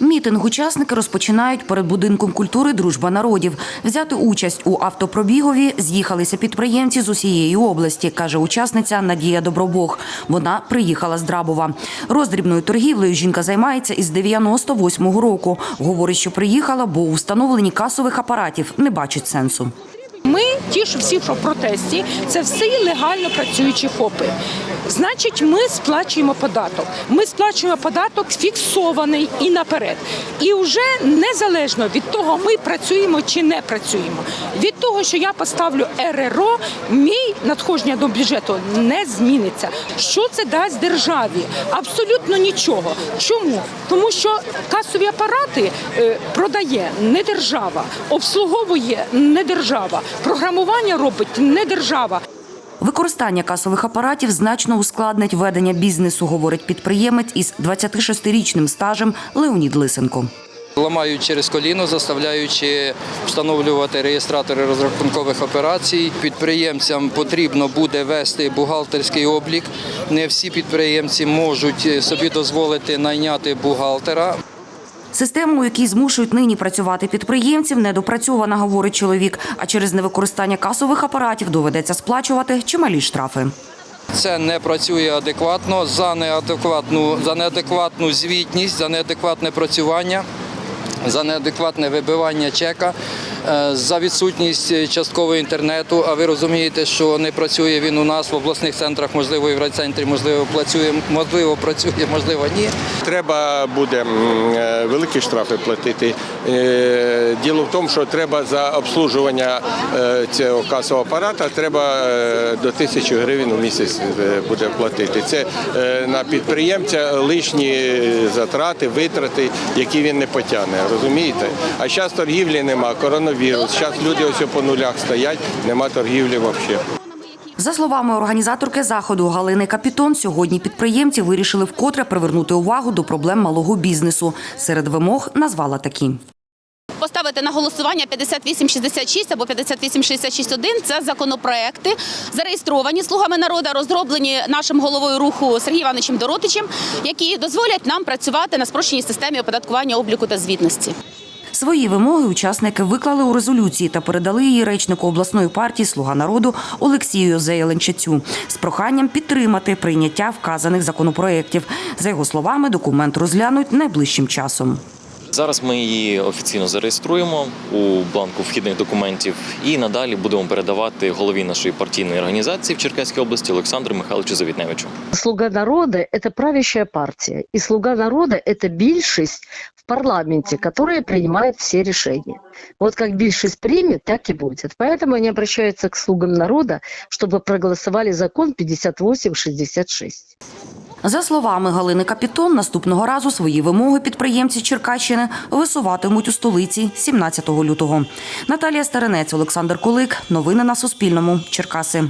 Мітинг учасники розпочинають перед будинком культури Дружба народів. Взяти участь у автопробігові з'їхалися підприємці з усієї області, каже учасниця Надія Добробог. Вона приїхала з Драбова. Роздрібною торгівлею жінка займається із 98-го року. Говорить, що приїхала, бо у встановленні касових апаратів не бачить сенсу. Ми, ті, що всі, що в протесті, це всі легально працюючі ФОПи. Значить, ми сплачуємо податок. Ми сплачуємо податок фіксований і наперед. І вже незалежно від того, ми працюємо чи не працюємо. Від того, що я поставлю РРО, мій надходження до бюджету не зміниться. Що це дасть державі? Абсолютно нічого. Чому? Тому що касові апарати е, продає не держава, обслуговує не держава, програмування робить не держава. Використання касових апаратів значно ускладнить ведення бізнесу, говорить підприємець із 26-річним стажем Леонід Лисенко. Ламають через коліно, заставляючи встановлювати реєстратори розрахункових операцій. Підприємцям потрібно буде вести бухгалтерський облік. Не всі підприємці можуть собі дозволити найняти бухгалтера. Система, у якій змушують нині працювати підприємців, недопрацьована, говорить чоловік. А через невикористання касових апаратів доведеться сплачувати чималі штрафи. Це не працює адекватно за неадекватну, за неадекватну звітність, за неадекватне працювання, за неадекватне вибивання чека, за відсутність часткового інтернету. А ви розумієте, що не працює він у нас в обласних центрах, можливо, і в райцентрі, можливо, працює, можливо, працює, можливо, ні. Треба буде е, великі штрафи платити. Е, Діло в тому, що треба за обслужування е, цього касового апарата треба е, до тисячі гривень у місяць е, буде платити. Це е, на підприємця лишні затрати, витрати, які він не потягне. Розумієте? А зараз торгівлі нема, коронавірус. Зараз люди ось по нулях стоять, нема торгівлі взагалі. За словами організаторки заходу Галини Капітон, сьогодні підприємці вирішили вкотре привернути увагу до проблем малого бізнесу. Серед вимог назвала такі. Поставити на голосування 5866 або 5866-1 – це законопроекти, зареєстровані слугами народу, розроблені нашим головою руху Сергієм Івановичем Доротичем, які дозволять нам працювати на спрощеній системі оподаткування обліку та звітності. Свої вимоги учасники виклали у резолюції та передали її речнику обласної партії Слуга народу Олексію Зеєленчацю з проханням підтримати прийняття вказаних законопроєктів. За його словами, документ розглянуть найближчим часом. Зараз ми її офіційно зареєструємо у бланку вхідних документів і надалі будемо передавати голові нашої партійної організації в Черкаській області Олександру Михайловичу Завітневичу. Слуга народа – это правящая партия. И слуга народа – это більшість в парламенте, которая принимает все решения. Вот как більшість примет, так и будет. Поэтому они обращаются к слугам народа, чтобы проголосовали закон 5866. За словами Галини Капітон, наступного разу свої вимоги підприємці Черкащини висуватимуть у столиці 17 лютого. Наталія Старинець, Олександр Кулик. Новини на Суспільному. Черкаси.